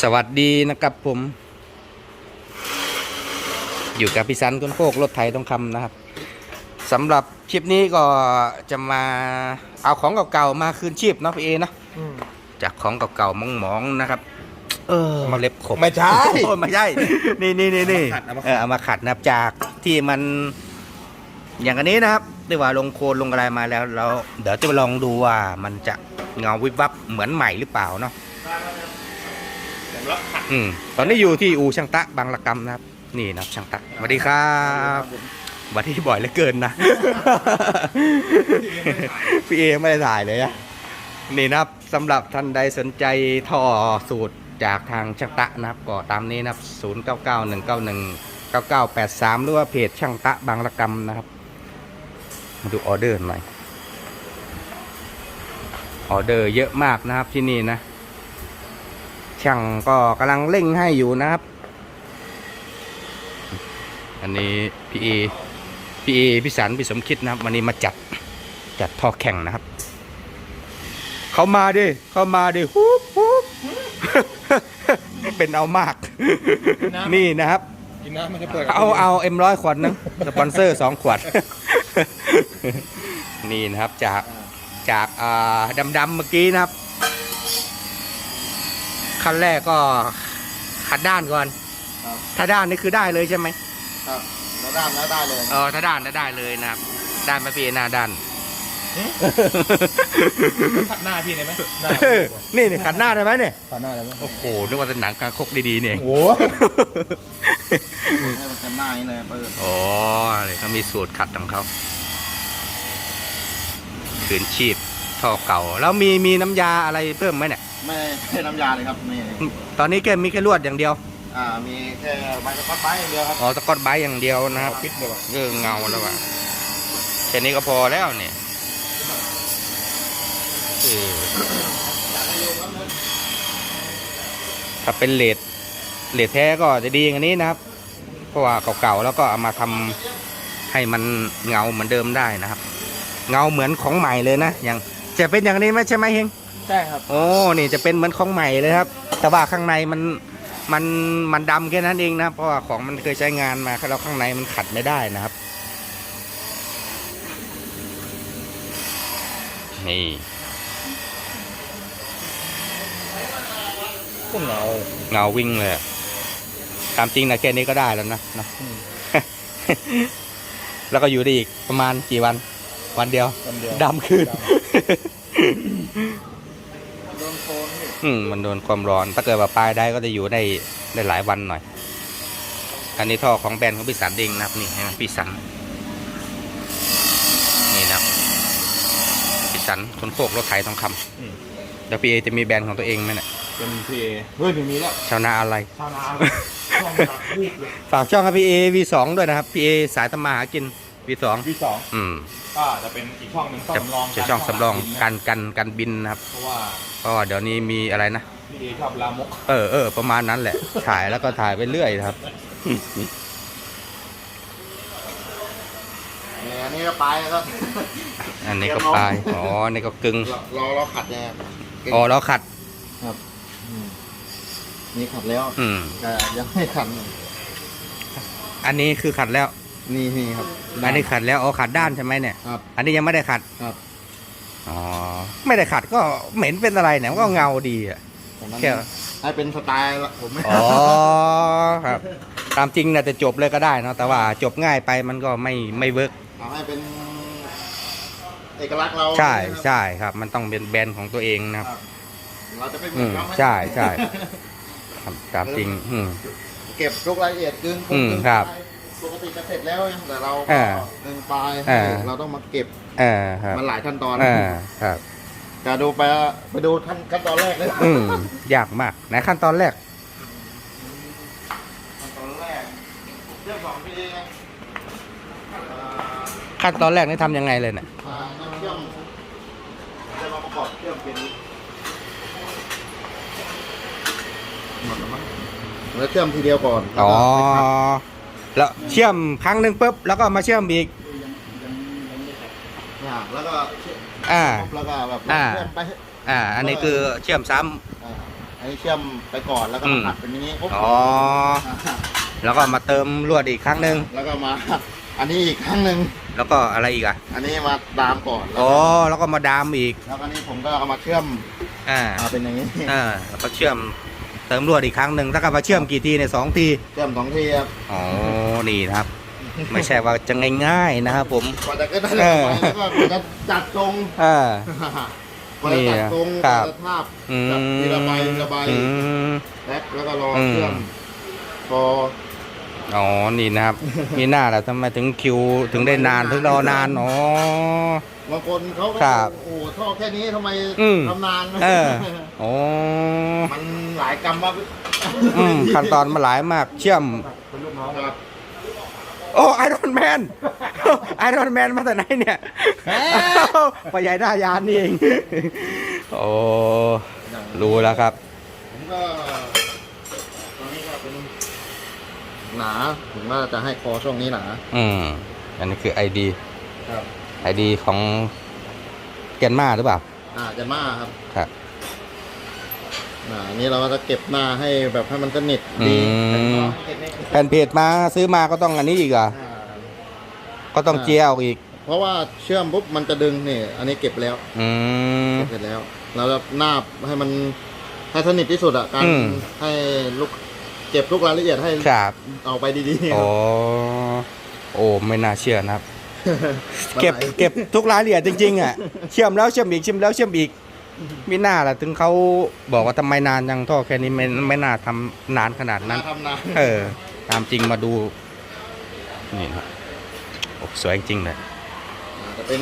สวัสดีนะครับผม อยู่กับพี่สันก้นโคกรถไถทองคำนะครับสำหรับคลิปนี้ก็จะมาเอาของเก่าๆมาคืนชีพเนาะพี่เอเนาะจากของเก่าๆมองๆนะครับ เออมาเล็บขบไม่ใช่โอ้ไม่ใช่ นี่นี่นี่นี่เอามาขัดเออเอามาขัดนะครับจากที่มัน อย่างอันนี้นะครับที่ว่าลงโคลนลงอะไรมาแล้วเราเดี๋ยวจะลองดูว่ามันจะเงาวิบวับเหมือนใหม่หรือเปล่าเนาะ อืมตอนนี้อยู่ที่อูช่างตะบางระกำนะครับ นี่นะครับช่างตะสวัสดีครับวันที่บ่อยเหลือเกินนะ พี่เอไม่ได้ถ่ายเลยอะนี่นะครับสำหรับท่านใดสนใจท่อสูตรจากทางช่างตะนะครับ ก็ตามนี้นะครับ 0 9 9 1 9 1 9 9 8 3 หรือว่าเพจช่างตะบางระกำนะครับ มาดูออเดอร์หน่อย ออเดอร์เยอะมากนะครับที่นี่นะ ช่างก็กำลังเร่งให้อยู่นะครับ อันนี้พี่เอพี่เอพี่สันพี่สมคิดนะครับ วันนี้มาจัดจัดท่อแข่งนะครับ เข้ามาดิเข้ามาดิฮุบฮุบเป็นเอามาก นี่นะครับกินน้ำมันจะเปิดเอาเอาเอ็มร้อยขวดนึงสปอนเซอร์สองขวด นี่นะครับจากจากอ่าดำๆเมื่อกี้นะครับ ขั้นแรกก็ขัดด้านก่อน ครับถ้าด้านนี่คือได้เลยใช่ไหมครับแล้วด้ามแล้วได้เลยเออถ้าด้านได้เลยนะครับ ด้านมาพี่หน้าด้าน ขัดหน้าพี่ได้ไหมนี่นี่ขัดหน้าได้ไหมเนี่ย ขัดหน้าได้ไหมโอ้โห นึกว่าเป็นหนังกลางคกดีๆเนี่ย โอ้ให้มันเต็มหน้านี่เลยเปิดอ๋อนี่เขามีสูตรขัดของเขาขืนชีพท่อเก่า แล้วมีมีน้ำยาอะไรเพิ่มไหมเนี่ย ไม่ใช่น้ำยาเลยครับนี่ตอนนี้แค่มีแค่ลวดอย่างเดียว อ่ามีแค่ใบกระพัดใบอย่างเดียวครับอ๋อสกอตไบรท์อย่างเดียวนะครับปิดเลยว่ะเออเงาแล้วว่ะแค่นี้ก็พอแล้วเนี่ยเออถ้าเป็นเลดเลดแท้ก็จะดีอย่างนี้นะครับ เพราะว่าเก่าๆแล้วก็เอามาทำให้มันเงาเหมือนเดิมได้นะครับ เงาเหมือนของใหม่เลยนะอย่างจะเป็นอย่างนี้ไหมใช่ไหมเฮง ใช่ครับ โอ้นี่จะเป็นเหมือนของใหม่เลยครับ แต่ว่าข้างในมันมันมันดำแค่นั้นเองนะเพราะว่าของมันเคยใช้งานมาแล้วข้างในมันขัดไม่ได้นะครับ นี่พวกเงาเงาวิ่งเลยอะตามจริงนะแค่นี้ก็ได้แล้วนะเนอะแล้วก็อยู่ได้อีกประมาณกี่วัน วันเดียวคนเดียวดำขึ้นโดนโคนพี่ อืมมันโดนความร้อน ถ้าเกิดว่าปลายได้ก็จะอยู่ได้ได้หลายวันหน่อย อันนี้ท่อของแบรนด์ของพี่สันเองนะครับนี่เห็นไหมพี่สันนี่นะครับพี่สันคนโคกรถไถทองคำเดี๋ยวพี่เอจะมีแบรนด์ของตัวเองไหมเนี่ยเป็นพีเอเฮ้ยไม่มีแล้วชาวนาอะไรชาวนาช่องตัดรูปเลยฝากช่องครับพี่เอ V2 ด้วยนะครับพี่เอสายทำมาหากิน V2 ที่สองอืม ก็จะเป็นอีกช่องหนึ่งช่องจะสำรองจะช่องสำรองกักันนกันกันบินนะครับเพราะว่าก็เดี๋ยวนี้มีอะไรนะพี่เอชอบลามกเออเออประมาณนั้นแหละ ถ่ายแล้วก็ถ่ายไปเรื่อยนะครับเนี่ยอันนี้ก็ไปแล้วครับอันนี้ก็ปลายอ๋ออันนี้ก็กึ่งรอรอเราขัดเนี่ยอ๋อแล้วขัด ครับอืมนี่ขัดแล้วอืม แต่ยังไม่ขัด อันนี้คือขัดแล้ว นี่นี่ครับอันนี้ขัดแล้วอ๋อขัดด้านใช่ไหมเนี่ยครับ อันนี้ยังไม่ได้ขัดครับ อ๋อไม่ได้ขัดก็เหม็นเป็นอะไรเนี่ยมันก็เงาดีอะ ผมนั้นแค่ ให้เป็นสไตล์ละผมไม่อ๋อครับ ตามจริงนะจะจบเลยก็ได้เนอะแต่ว่าจบง่ายไปมันก็ไม่ไม่เวิร์กเอาให้เป็นเอกลักษณ์เราใช่นะครับใช่ครับ มันต้องเป็นแบรนด์ของตัวเองนะครับ เราจะไม่เหมือือนมเขาไหมใช่ใช่ ครับตามจริง อืม เก็บทุกรายละเอียดกึ่งอืมกึ่งครับป กติจะเสร็จแล้วแต่เราอ่าหนึ่งปลายอ่าเราต้องมาเก็บเออครับมันหลายขั้นตอนเออครับจะดูไปไปดูขั้นขั้นตอนแรกเลยอืมยากมากไหนขั้นตอนแรกขั้นตอนแรกเรื่องของพี่เอ่อขั้นตอนแรกนี่ทำยังไงเลยเนี่ยอ่าน้ำเชื่อมจะมาประกอบเชื่อมเป็นหมดแล้วมั้งแล้วเชื่อมทีเดียวก่อนอ๋อ แล้วก็ไปขัดแล้วเชื่อมครั้งหนึ่งปุ๊บแล้วก็มาเชื่อมอีกอ่าแล้วก็เชื่อมอ่า แล้วก็แบบอ่า เชื่อมไปอ่า อันนี้คือเชื่อมซ้ำ อ่าออันนี้เชื่อมไปก่อนแล้วก็อืมามขัดเป็นอย่างนี้ปุ๊บอ๋อแล้วก็มาเติมลวดอีกครั้งหนึ่งแล้วก็มา อันนี้อีกครั้งหนึ่งแล้วก็อะไรอีกอะอันนี้มาดามก่อนแล้วอ๋อแล้วก็มาดามอีก แล้วก็นี่ผมก็เอามาเชื่อมอ่ามาเป็นอย่างนี้ อ่าแล้วก็เชื่อม เติมลวดอีกครั้งหนึ่งแล้วก็มาเชื่อมกี่ทีเนี่ยสองทีเชื่อมสองทีครับอ๋อ นี่นะครับ ไม่ใช่ว่าจะง่ายๆนะครับผม กว่าจะก็ได้เอลงอไปแล้วก็กว่าจะจัดตรงอ่า กว่าจะจัดตรงนี่กครัว่าบจะทาบอืจับทีละใบทีละใบอืม แพ็คแล้วก็รออืมเชื่อมพอ อ๋อ นี่นะครับ มีหน้าแล้วทำไมถึงคิวถึงได้นานถึงรอนาน อ๋อ บางคนเขาก็ครับ โอ้โหท่อแค่นี้ทำไมอืมทำนานเออ อ๋อมันหลายกรรมมากอืมขั้นตอนมาหลายมาก เชื่อม เป็นลูกน้องครับโอ้ไอรอนแมนไอรอนแมนมาแต่ไหนเนี่ยปใหญ่หน้ายานนี่เอง โอ้รู้แล้วครับ ผมก็ตอนนี้ก็เป็นหนาผมว่าจะให้คอช่วงนี้หนา อืม อันนี้คือไอดีครับไอดีของแกนมาหรือเปล่า อ่าจะมาครับ ครับ อ่าอันนี้เราก็จะเก็บหน้าให้แบบให้มันสนิทดีอืมเก็บนี่แผ่นเพจมาซื้อมาก็ต้องอันนี้อีกเหรอะ อ่าก็ต้องเจียวอีก เพราะว่าเชื่อมปุ๊บมันจะดึงนี่ อันนี้เก็บแล้วอืม เก็บเสร็จแล้วเราจะนาบให้มันให้สนิทที่สุดอะการอืม ให้ลูกเก็บทุกรายละเอียดให้ครับเอาไปดีๆโอ้โอ้ไม่น่าเชื่อนะครับมันเก็บไหล เก็บทุกรายละเอียดจริงๆอะ เชื่อมแล้วเชื่อมอีกเชื่อมแล้วเชื่อมอีกไม่น่าล่ะถึงเขาบอกว่าทำไมนานยังท่อแค่นี้ไม่ไม่น่าทำนานขนาดนั้น ทำนานเออ ตามจริงมาดู นี่นะโอ้สวยจริงเลยจะเป็น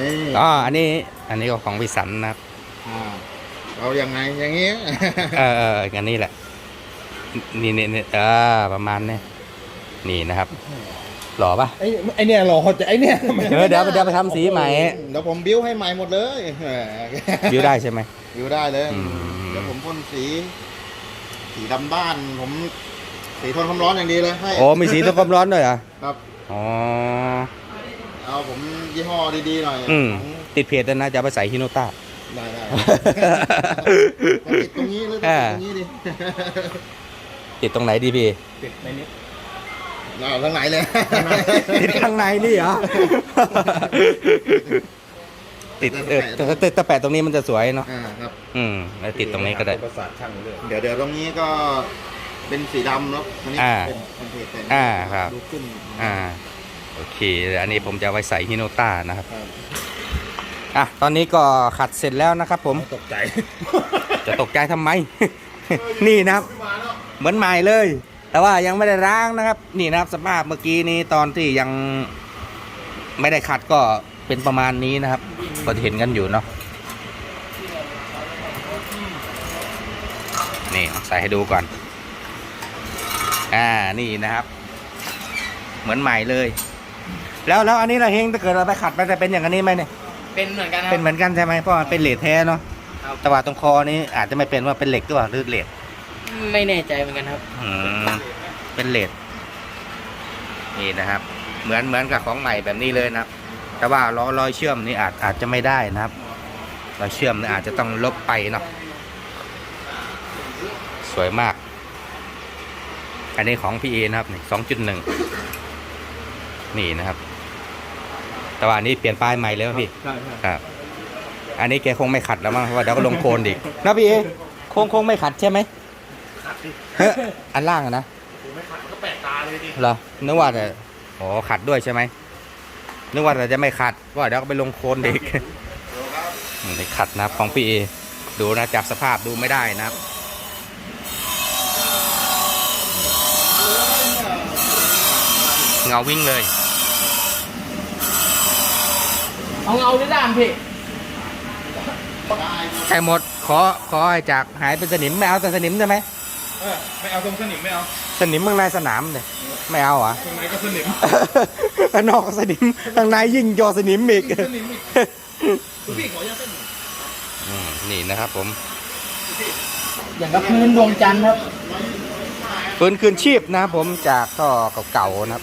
นี่อ๋ออันนี้ อันนี้ก็ของวิสันนะครับ อ่าเรายังไงอย่างงี้ เออเอออันนี้แหละ นี่นี่นี่เออประมาณนี้นี่นะครับ หล่อปะไอ้ไอ้เนี่ยหล่อจะไอ้เนี่ยเออเดี๋ยวเดี๋ยวไปทำสีใหม่เดี๋ยวผมบิ้วให้ใหม่หมดเลยวิวได้ใช่ไหมบิ้วได้เลยอืมเดี๋ยวผมพ่นสี สีดำบ้านผมสีทนความร้อนอย่างดีเลยให้โอ้มีสีตัวความร้อนด้วยเหรอครับอ๋อเอาผมยี่ห้อดีๆหน่อยอืมของติดเพจแล้วนะจะเอาไปใส่ฮิโนต้าได้ได้ติดตรงนี้หรือติดอ่าตรงนี้ดิติดตรงไหนดีพี่ปิดในนี้ เอาทั้งไหนเลยติดข้างในนี่เหรอ ติดเออแต่แต่แต่แปะตรงนี้มันจะสวยเนาะ อ่าครับอืมแล้วติดตรงนี้ก็ได้ ประสาทช่างเลยเดี๋ยวเดี๋ยวตรงนี้ก็เป็นสีดำแล้วอันนี้อ่าเป็นเป็นเพจแต่อ่าครับ ดูขึ้นอ่า โอเค อันนี้ผมจะเอาไว้ใส่ฮิโนต้านะครับ ครับอะ ตอนนี้ก็ขัดเสร็จแล้วนะครับผม ตกใจ จะตกใจทำไม นี่นะครับ เหมือนใหม่เลย แต่ว่ายังไม่ได้ล้างนะครับ นี่นะครับสภาพเมื่อกี้นี้ตอนที่ยังไม่ได้ขัดก็เป็นประมาณนี้นะครับก็เห็นกันอยู่เนาะนี่ใส่ให้ดูก่อน อ่านี่นะครับ เหมือนใหม่เลย แล้วแล้วอันนี้เราเฮงถ้าเกิดเราไปขัดมันจะเป็นอย่างอันนี้ไหมเนี่ยเป็นเหมือนกันครัเป็บนเหมือนกันใช่ไหมเพราะมันเป็นเหล็กแท้เนาะครับแต่ว่าตรงคอนี้อาจจะไม่เป็นว่าเป็นเหล็กหรือเปล่าหรือเหล็ก ไม่แน่ใจเหมือนกันครับ อืมเป็นเหล็กนี่นะครับ เหมือนเหมือนกับของใหม่แบบนี้เลยนะครับ แต่ว่าล้อรอยเชื่อมนี่อาจอาจจะไม่ได้นะครับรอยเชื่อมนี่อาจจะต้องลบไปเนาะสวยมาก อันนี้ของพี่เอนะครับนี่สองจุดหนึ่งนี่นะครับ แต่ว่าอันนี้เปลี่ยนป้ายใหม่แล้วพี่ใช่ใช่ครับ อันนี้แกคงไม่ขัดแล้วมั้งเพราะว่าเดี๋ยวก็ลงโคลนอีกนะพี่เอคงคงไม่ขัดใช่ไหม ขัดดิเฮ้ยอันล่างอะนะผมไม่ขัดมันก็แปลกตาเลยดิเหรอนึกว่าแต่อ๋อขัดด้วยใช่ไหมนึกว่าแต่จะไม่ขัดเพราะว่าเดี๋ยวก็ไปลงโคลนเด็กไม่ขัดนะครับของพี่เอดูนะจากสภาพดูไม่ได้นะครับ เงาวิ่งเลย เอาเงาด้วยด้านพี่ใช่หมดขอขอให้จากหายเป็นสนิมไม่เอาแต่สนิมได้ไหม เออไม่เอาตรงสนิมไม่เอาสนิมข้างในสนามเลยไม่เอาเหรอะ ตรงไหนก็สนิมข้างนอกก็สนิมข้างในยิ่งยอสนิมอีก สนิมอีกพี่ขอยังเส้นหนึ่งอืมนี่นะครับผม อย่างกับพื้นดวงจันทร์ครับปืนคืนชีพนะครับผมจากท่อเก่าๆนะครับ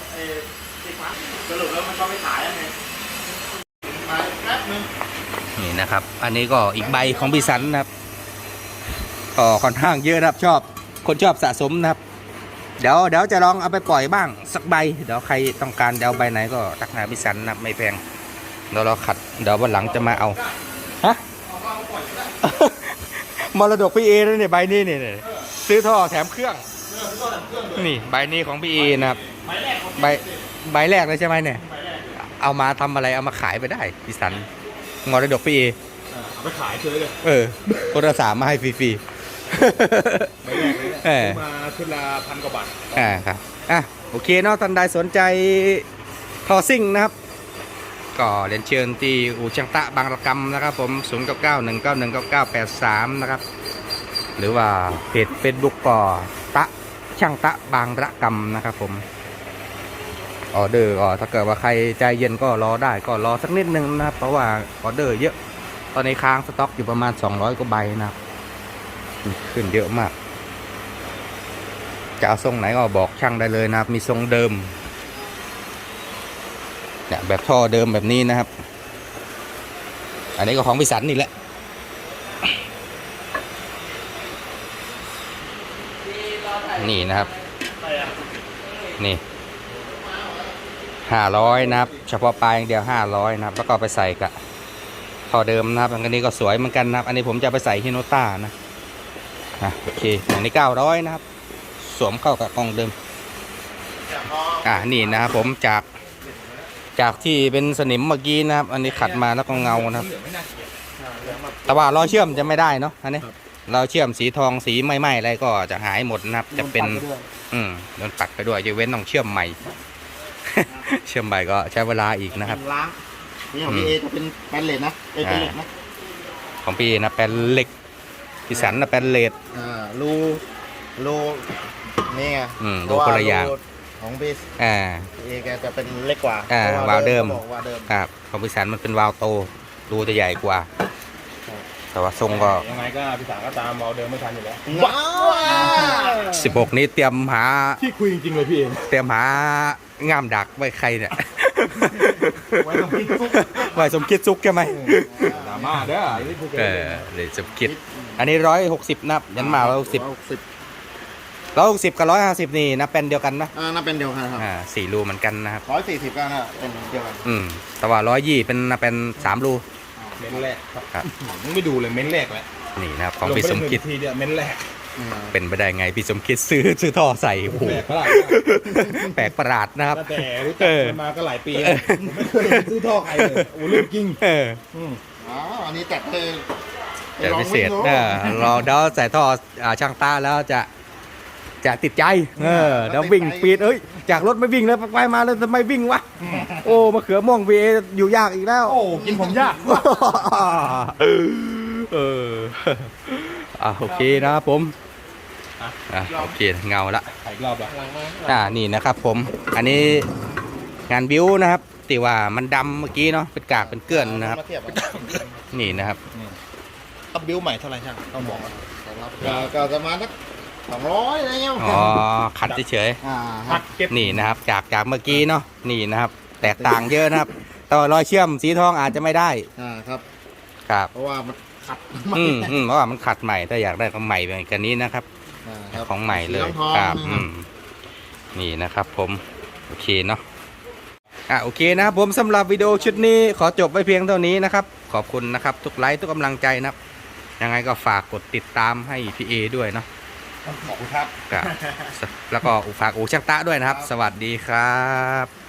สรุปแล้วมันก็ไม่ขายยังไงมาแป๊บนึงนี่นะครับ อันนี้ก็อีกใบของบิสันนะครับก็ค่อนข้างเยอะนะครับชอบ คนชอบสะสมนะครับ เดี๋ยวเดี๋ยวจะลองเอาไปปล่อยบ้างสักใบ เดี๋ยวใครต้องการจะเอาใบไหนก็ตักหาพิสันนะครับไม่แพงเดี๋ยวเราขัดเดี๋ยววันหลังจะมาเอาฮะมรดกพี่เอนะเนี่ยใบนี้เนี่ยเนี่ยซื้อท่อแถมเครื่องนี่ใบนี้ของพี่เอนะครับใบใบแรกเลยใช่ไหมเนี่ยเอามาทำอะไรเอามาขายไปได้พิสันมรดกพี่เอเอาไปขายเฉยเลยเออคนละสามมาให้ฟรีๆ ใบแรกเลยเนี่ยเออ ซื้อมาชุดละพันกว่าบาทอ่าครับอะโอเคเนาะท่านใดสนใจทอซิ่งนะครับ ก็เรียนเชิญที่อู่ช่างตะบางระกำนะครับ ผม0 9 9 1 9 1 9 9 8 3นะครับ หรือว่าเพจเฟซบุ๊กก็ตะช่างตะบางระกำนะครับผมออเดอร์ก็ถ้าเกิดว่าใครใจเย็นก็รอได้ก็รอสักนิดนึงนะครับ เพราะว่าออเดอร์เยอะตอนนี้ค้างสต็อกอยู่ประมาณ 200กว่าใบนะครับ ขึ้นเยอะมาก จะเอาทรงไหนก็บอกช่างได้เลยนะครับ มีทรงเดิมเนี่ยแบบท่อเดิมแบบนี้นะครับ อันนี้ก็ของพิสันนี่แหละนี่นะครับ นี่ห้าร้อยนะครับ เฉพาะปลายอย่างเดียวห้าร้อยนะครับ แล้วก็ไปใส่กับท่อเดิมนะครับ อันนี้ก็สวยเหมือนกันนะครับ อันนี้ผมจะไปใส่ฮิโนต้านะ อะโอเคอันนี้เก้าร้อยนะครับ สวมเข้ากับกล่องเดิม อ่านี่นะครับผมจากจากที่เป็นสนิมเมื่อกี้นะครับ อันนี้ขัดมาแล้วก็เงานะครับแต่ว่ารอยเชื่อมจะไม่ได้เนาะอันนี้เราเชื่อมสีทองสีไหม้ๆอะไรก็จะหายหมดนะครับ จะเป็น อืมโดนปัดไปด้วยจะเว้นต้องเชื่อมใหม่ เชื่อมใหม่ก็ใช้เวลาอีกนะครับล้างนี่ของพี่เอจะเป็นแปนเลนนะเอยเป็นเหล็กนะของพี่นะเป็นเหล็ก พี่สันนะเป็นเลด อ่ารูรูนี่ไงอืมรูคนละอย่างรูของพี่อ่า เอแกจะเป็นเล็กกว่าอ่าพระวาล์วเดิมขบอกว่าเดิม ครับของพี่สันมันเป็นวาล์วโตรูจะใหญ่กว่าแต่ว่าทรงก็ ยังไงก็พี่สาวก็ตามเราเดิมไม่ทันอยู่แล้ว ว้าว16 นี้เตรียมหาที่คุยจริงๆเลยพี่เองเตรียมหางามดักไว้ใครเนี่ย ไว้ตรงที่ซุกไว้สมคิดซุกใช่ไหมดราม่าเด้อไอ้นี่พูดกันเออเลยสมคิด อันนี้ร้อยหกสิบนับยันมาร้อยหกสิบร้อยหกสิบร้อยหกสิบกับร้อยห้าสิบนี่นับเป็นเดียวกันนะอ่าน่าเป็นเดียวกันครับอ่าสี่รูเหมือนกันนะครับ ร้อยสี่สิบก็น่าเป็นเดียวกันอืม แต่ว่าร้อยยี่เป็นนับเป็นสามรู เม้นแรกครับ ครับ มึงไม่ดูเลยเม้นแรกแหละนี่นะครับของพี่สมคิด ลงไปได้หนึ่งทีเดียวเม้นแรกอ่า เป็นไปได้ไงพี่สมคิดซื้อซื้อท่อใส่โอ้โหแปลกประหลาดแปลกประหลาดนะครับ ตั้งแต่รู้จักกันมาก็หลายปีแล้วผมไม่เคยซื้อท่อใครเลยโอ้เรื่องจริงเอออืม อ๋ออันนี้จัดเลยแต่พิเศษเออรอเดี๋ยวใส่ท่ออ่าช่างตาแล้วจะจะติดใจเออเดี๋ยววิ่งปีดเอ้ยจากรถไม่วิ่งแล้วไปมาแล้วทำไมวิ่งวะโอ้มะเขือม่วงวีอยู่ยากอีกแล้ว โอ้กินผมยาก เอออะโอเคนะครับผม อะอะโอเคเงาละถ่ายอีกรอบละอ่านี่นะครับ ผมอันนี้งานบิวนะครับตีว่ามันดำเมื่อกี้เนาะเป็นกากเป็นเกลื่อนนะครับมาเทียบอะนี่นะครับตับบิวใหม่เท่าไหร่ช่างต้องบอกก่อนก็ก็ประมาณสักสองร้อยอะไรเงี้ยอ๋อขัดเฉยอ่าคหัรับกเก็บๆนี่นะครับ จากจากเมื่อกี้เนาะนี่นะครับ แตกต่างเยอะนะครับแต่ว่ารอยเชื่อมสีทองอาจจะไม่ได้อ่าครับครับเพราะว่ามันขัดอืมอืมเพราะว่ามันขัดใหม่ถ้าอยากได้ก็ใหม่แบบกันนี้นะครับอ่า ครับของใหม่เลยสีทองครับนะอืมนี่นะครับ ผมโอเคเนาะอะโอเคนะครับผมสำหรับวิดีโอชุดนี้ขอจบไว้เพียงเท่านี้นะครับ ขอบคุณนะครับ ทุกไลค์ทุกกำลังใจนะครับ ยังไงก็ฝากกดติดตามให้พี่เอด้วยเนาะขอบคุณครับ ครับแล้วก็ฝากอูช่างตะด้วยนะครับ สวัสดีครับ